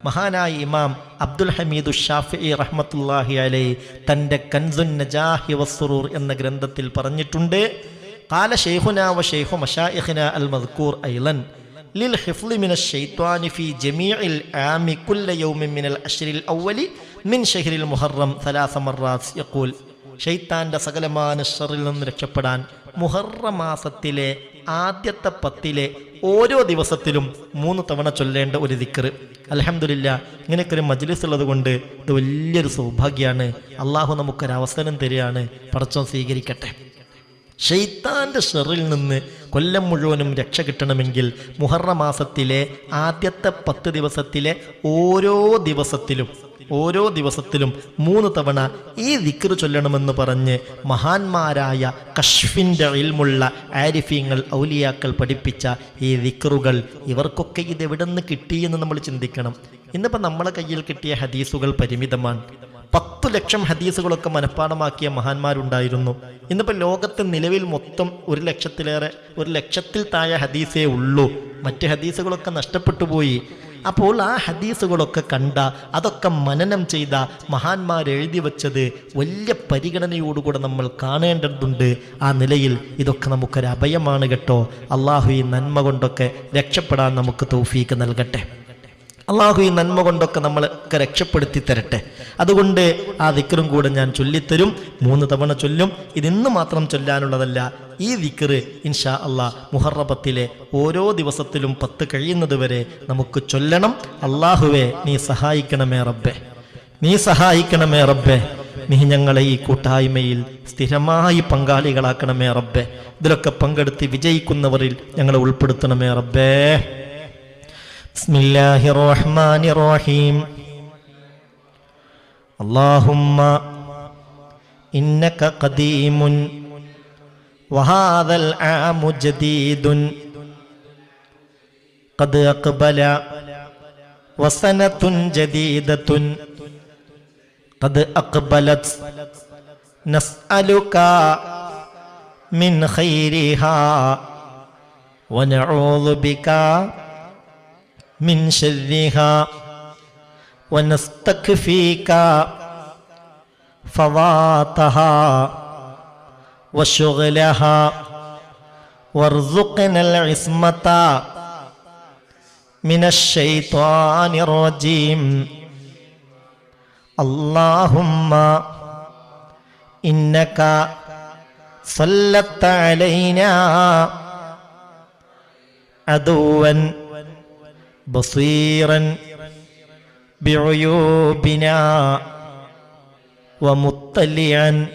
മഹാനായ ഇമാം അബ്ദുൽ ഹമീദു ഷാഫി റഹ്മത്തുല്ലാഹി അലൈ തന്റെ കൻസുൻ നജാഹി വസ്റൂർ എന്ന ഗ്രന്ഥത്തിൽ പറഞ്ഞിട്ടുണ്ട്. കാല ഷെയ്ഖുന വ ഷെയ്ഖു മഷായിഖിന അൽ മദ്കൂർ ഐലൻ ലിൽ ഹിഫ്ലി മിന ഷെയ്ത്വാനി ഫി ജമീഇൽ ആമി കുല്ല യൗമി മിനൽ അഷ്റിൽ അവലി മിൻ ഷഹ്റിൽ മുഹറം സലാസ മറാസ് യഖൂൽ ഷെയ്ത്താന്റെ സകലമാന ഷറിൽ നിന്ന് രക്ഷപ്പെടാൻ മുഹറ മാസത്തിലെ ആദ്യത്തെ പത്തിലെ ഓരോ ദിവസത്തിലും മൂന്ന് തവണ ചൊല്ലേണ്ട ഒരു ദിക്കറ് അലഹമില്ല ഇങ്ങനെയൊക്കെ ഒരു മജ്ലിസ് ഉള്ളത് കൊണ്ട് ഇത് വലിയൊരു സൗഭാഗ്യമാണ് അള്ളാഹു നമുക്കൊരവസരം തരികയാണ്. പടച്ചോൻ സ്വീകരിക്കട്ടെ. ഷെയ്ത്താന്റെ ഷെറിൽ നിന്ന് കൊല്ലം മുഴുവനും രക്ഷ കിട്ടണമെങ്കിൽ മുഹറ മാസത്തിലെ ആദ്യത്തെ പത്ത് ദിവസത്തിലെ ഓരോ ദിവസത്തിലും ഓരോ ദിവസത്തിലും മൂന്ന് തവണ ഈ ദിക്ർ ചൊല്ലണമെന്ന് പറഞ്ഞ് മഹാന്മാരായ കഷ്ഫിന്റെ ഇൽമുള്ള ആരിഫ്യങ്ങൾ ഔലിയാക്കൾ പഠിപ്പിച്ച ഈ ദിക്റുകൾ ഇവർക്കൊക്കെ ഇത് എവിടെ നിന്ന് കിട്ടിയെന്ന് നമ്മൾ ചിന്തിക്കണം. ഇന്നിപ്പോൾ നമ്മളെ കയ്യിൽ കിട്ടിയ ഹദീസുകൾ പരിമിതമാണ്. പത്തു ലക്ഷം ഹദീസുകളൊക്കെ മനഃപ്പാടമാക്കിയ മഹാന്മാരുണ്ടായിരുന്നു. ഇന്നിപ്പോൾ ലോകത്ത് നിലവിൽ മൊത്തം ഒരു ലക്ഷത്തിലേറെ ഒരു ലക്ഷത്തിൽ താഴെ ഹദീസേ ഉള്ളൂ. മറ്റ് ഹദീസുകളൊക്കെ നഷ്ടപ്പെട്ടു പോയി. അപ്പോൾ ആ ഹദീസുകളൊക്കെ കണ്ട അതൊക്കെ മനനം ചെയ്ത മഹാന്മാർ എഴുതി വച്ചത് വലിയ പരിഗണനയോടുകൂടെ നമ്മൾ കാണേണ്ടതുണ്ട്. ആ നിലയിൽ ഇതൊക്കെ നമുക്കൊരു അഭയമാണ് കേട്ടോ. അള്ളാഹു ഈ നന്മ കൊണ്ടൊക്കെ രക്ഷപ്പെടാൻ നമുക്ക് തൗഫീക്ക് നൽകട്ടെ. അള്ളാഹു ഈ നന്മ കൊണ്ടൊക്കെ നമ്മളൊക്കെ രക്ഷപ്പെടുത്തി തരട്ടെ. അതുകൊണ്ട് ആ ദിക്കറും കൂടെ ഞാൻ ചൊല്ലിത്തരും. മൂന്ന് തവണ ചൊല്ലും. ഇതിന്ന് മാത്രം ചൊല്ലാനുള്ളതല്ല ഈ ദിക്കറ് ഇൻഷാ അള്ളാ മുഹറബത്തിലെ ഓരോ ദിവസത്തിലും പത്ത് കഴിയുന്നത് വരെ നമുക്ക് ചൊല്ലണം. അള്ളാഹുവെ നീ സഹായിക്കണമേ റബ്ബെ. നീ സഹായിക്കണമേ റബ്ബെ. നീ ഞങ്ങളെ ഈ കൂട്ടായ്മയിൽ സ്ഥിരമായി പങ്കാളികളാക്കണമേ റബ്ബെ. ഇതിലൊക്കെ പങ്കെടുത്ത് വിജയിക്കുന്നവരിൽ ഞങ്ങളെ ഉൾപ്പെടുത്തണമേ റബ്ബേ. بسم الله الرحمن الرحيم. اللهم إنك قديم وهذا العام جديد. قد أقبل وسنة جديدة. قد أقبلت نسألك من خيرها ونعوذ بك من شرها ونستكفيك فضاتها وشغلها وارزقنا العصمة من الشيطان الرجيم. اللهم إنك سلطت علينا عدوا بصيرا بعيوبنا ومطلعا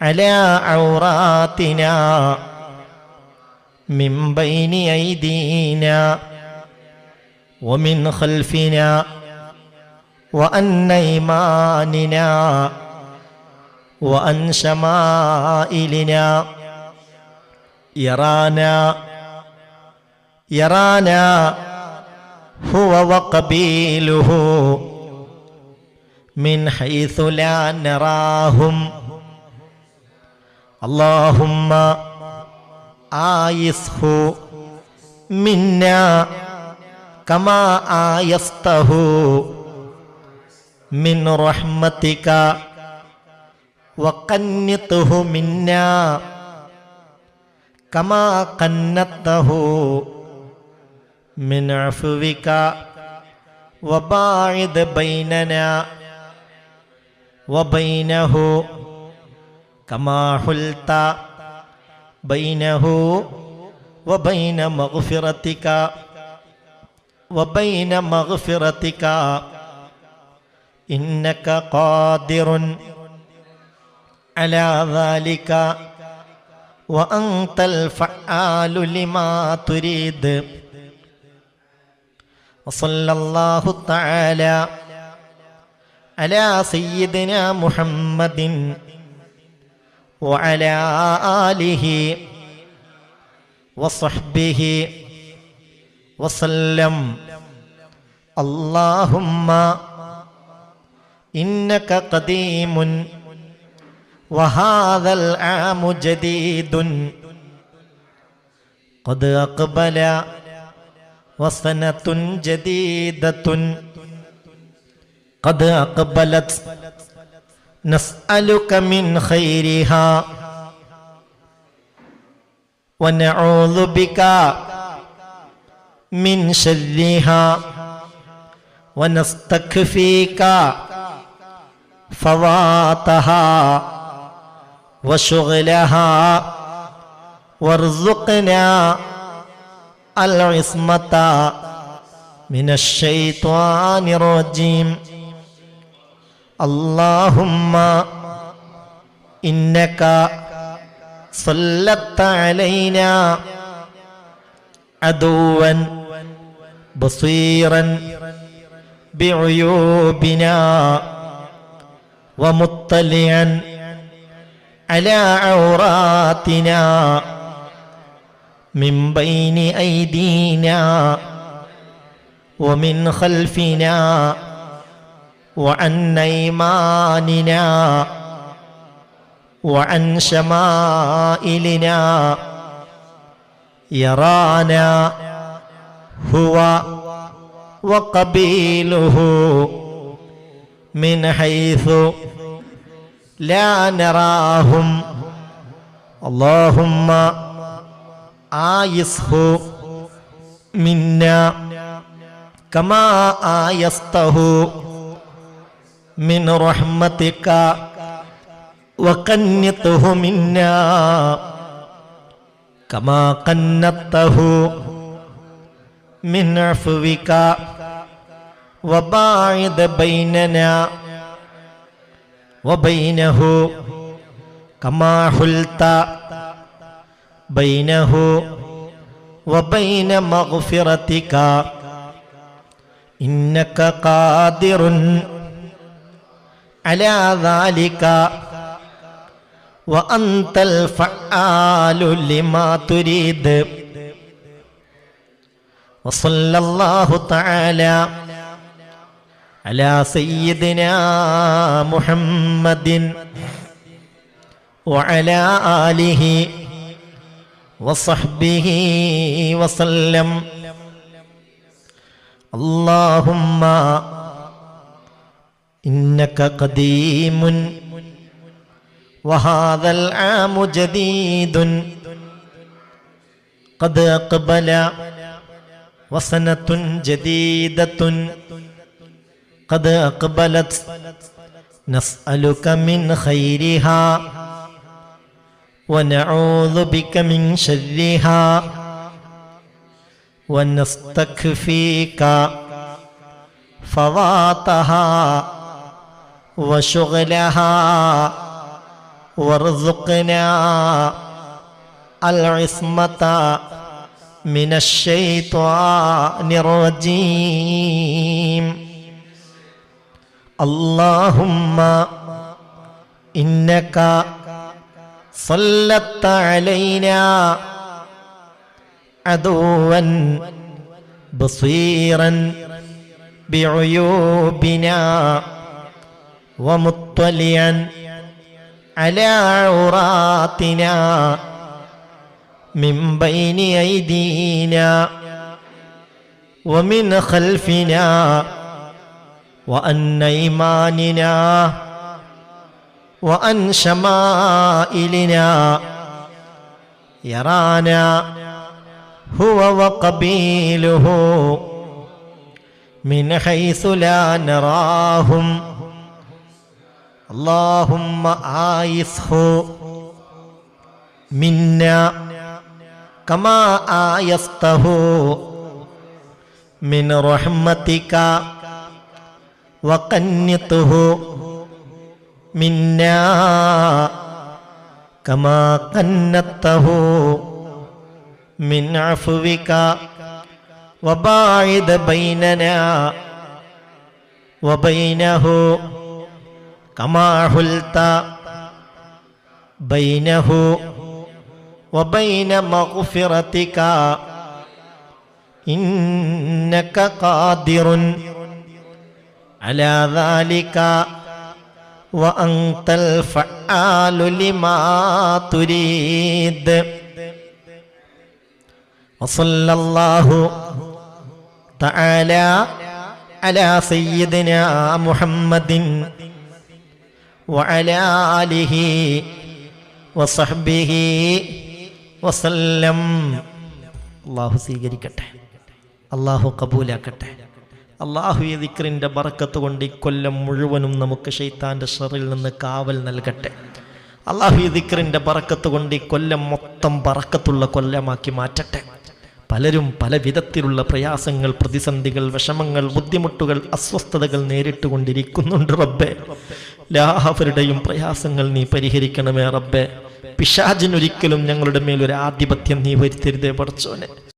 على عوراتنا من بين ايدينا ومن خلفنا وعن ايماننا وعن شمائلنا يرانا يرانا هو وقبيله من حيث لا نراهم اللهم آيسه منا كما آيسته من رحمتك وقنطه منا كما قنطته من عفوك وباعد بيننا وبينه كما حلت بينه وبين مغفرتك وبين مغفرتك إنك قادر على ذلك وأنت الفعال لما تريد وصلى الله تعالى على سيدنا محمد وعلى آله وصحبه وسلم اللهم إنك قديم وهذا العام جديد قد أقبل وسنة جديدة. قد أقبلت. نسألك من خيرها. ونعوذ بك من شرها. ونستكفيك فواتها وشغلها. وارزقنا العصمة من الشيطان الرجيم اللهم إنك صلت علينا عدوا بصيرا بعيوبنا ومطلعا على عوراتنا من بين أيدينا ومن خلفنا وعن أيماننا وعن شمائلنا. يرانا هو وقبيله من حيث لا نراهم. اللهم آيسه منا كما آيسته من رحمتك وقنطه منا كما قنطته من عفوك وباعد بيننا وبينه كما حلت بينه وبين مغفرتك إنك قادر على ذلك وأنت الفعال لما تريد وصلى الله تعالى على سيدنا محمد وعلى آله وصحبه وسلم. اللهم إنك قديم وهذا العام جديد قد أقبل وسنة جديدة قد أقبلت. نسألك من خيرها ونعوذ بك من شرها. ونستكفيك فضاتها وشغلها وارزقنا العصمة من الشيطان الرجيم. اللهم إنك صلت علينا عدوا بصيرا بعيوبنا ومطلعا على عوراتنا من بين أيدينا ومن خلفنا وأن أيماننا وأن شمائلنا يرانا هو وقبيله من حيث لا نراهم اللهم آيسه منا كما آيسته من رحمتك وقنطه منا كما قنطته من عفوك وباعد بيننا وبينه كما حلت بينه وبين مغفرتك إنك قادر على ذلك وأنت الفعال لما تريد وصلى الله تعالى على سيدنا محمد وعلى آله وصحبه وسلم الله سيجري كتح الله قبول كتح ഈ ദിക്റിന്റെ ബറക്കത്ത് കൊണ്ട് ഈ കൊല്ലം മുഴുവനും നമുക്ക് ഷെയ്ത്താന്റെ ഷെറിൽ നിന്ന് കാവൽ നൽകട്ടെ. അള്ളാഹുയെ ദിക്റിന്റെ ബറക്കത്ത് കൊണ്ട് ഈ കൊല്ലം മൊത്തം ബറക്കത്തുള്ള കൊല്ലമാക്കി മാറ്റട്ടെ. പലരും പല വിധത്തിലുള്ള പ്രയാസങ്ങൾ പ്രതിസന്ധികൾ വിഷമങ്ങൾ ബുദ്ധിമുട്ടുകൾ അസ്വസ്ഥതകൾ നേരിട്ടുകൊണ്ടിരിക്കുന്നുണ്ട് റബ്ബെ. എല്ലാവരുടെയും പ്രയാസങ്ങൾ നീ പരിഹരിക്കണമേ റബ്ബെ. പിശാചിനൊരിക്കലും ഞങ്ങളുടെ മേലൊരു ആധിപത്യം നീ വരുത്തരുതേ പഠിച്ചോനെ